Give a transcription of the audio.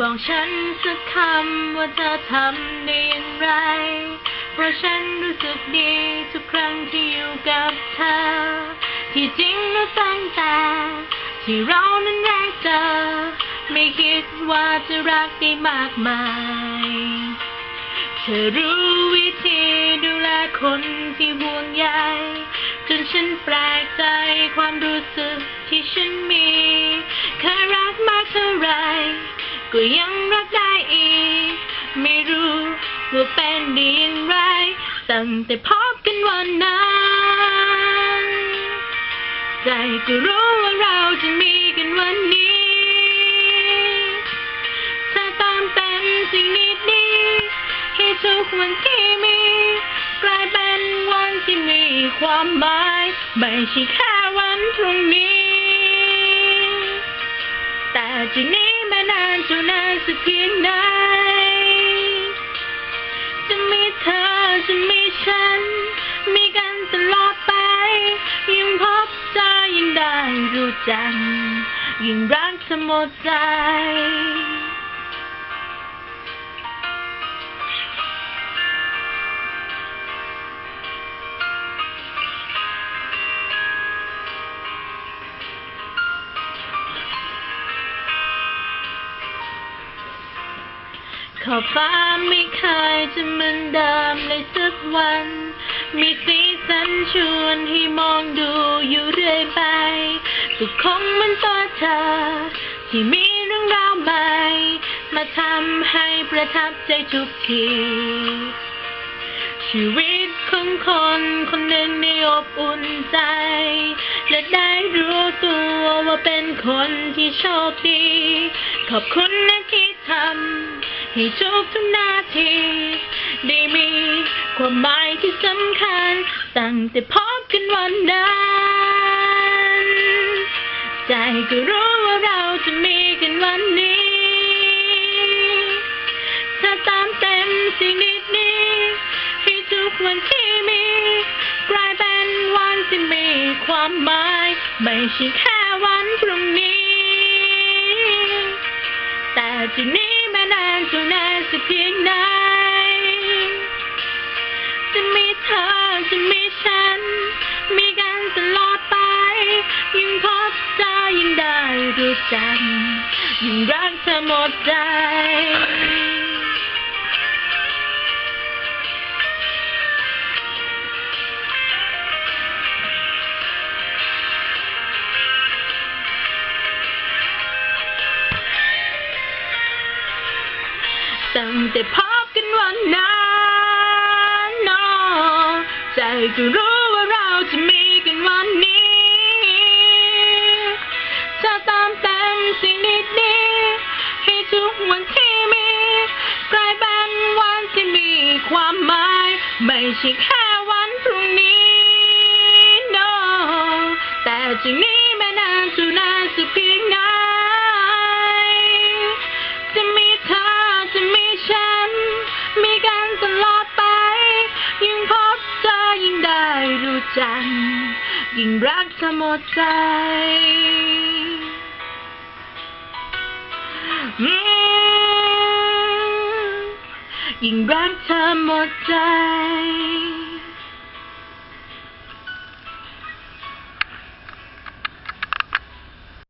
บอกฉันสักคำว่าเธอทำได้อย่างไร เพราะฉันรู้สึกดีทุกครั้งที่อยู่กับเธอ ที่จริงแล้วตั้งแต่ ที่เรานั้นแรกเจอ ไม่คิดว่าจะรักได้มากมาย เธอรู้วิธีดูแลคนที่ห่วงใยจนฉันแปลกใจความรู้สึกที่ฉันมี เคยรักมากเท่าไหร ก็ยังรักได้อีก ไม่รู้ว่าเป็นด้อย่างไร ตั้งแต่พบกันวันนั้น ใจก็รู้ว่าเราจะมีกันวันนี้เธอตามเต็มสิ่งดีๆให้ทุกวันที่มี กลายเป็นวันที่มีความหมาย ไม่ใช่แค่วันพรุ่งนี้ จากนี้มานานจะนานสักเพียงไหนจะมีเธอจะมีฉัน มีกันตลอดไป ยิ่งพบเจอยิ่งได้รู้จักยิ่งรักเธอหมดใจ ขอบฟ้าไม่เคยจะเหมือนเดิมเลยสักวัน มีสีสันชวนให้มองดูอยู่เรื่อยไปก็คงเหมันตัวเธอ ที่มีเรื่องราวใหม่ มาทำให้ประทับใจทุกที ชีวิตของคนคนหนึ่งในอบอุ่นใจ และได้รู้ตัวว่าเป็นคนที่โชคดี ขอบคุณนะที่ทำ ให้ทุกทุกนาที ได้มีความหมายที่สำคัญ ตั้งแต่พบกันวันนั้น ใจก็รู้ว่าเราจะมีกันวันนี้เธอตามเต็มสิ่งนิดีๆให้ทุกวันที่มีกลายเป็นวันที่มีความหมาย ไม่ใช่แค่วันพรุ่งนี้ แต่จากนี้แม้ นานจะนานสักเพียงไหนจะมีเธอจะมีฉัน มีกันตลอดไป ยิ่งพบเจอยิ่งได้รู้จักยิ่งรักเธอหมดใจ ตั้งแต่พบกันวันนั้นนอใจก็รู้ว่าเราจะมีกันวันนี้เธอตามเต็มสิ่งดีๆให้ทุกวันที่มีกลายเป็นวันที่มีความหมาย ไม่ใช่แค่วันพรุ่งนี้ no แต่จากนี้แม้นานจะนานสักเพียงไหน ลอดไป ยิ่งพบเจอยิ่งได้รู้จัก ยิ่งรักเธอหมดใจยิ่งรักเธอหมดใจ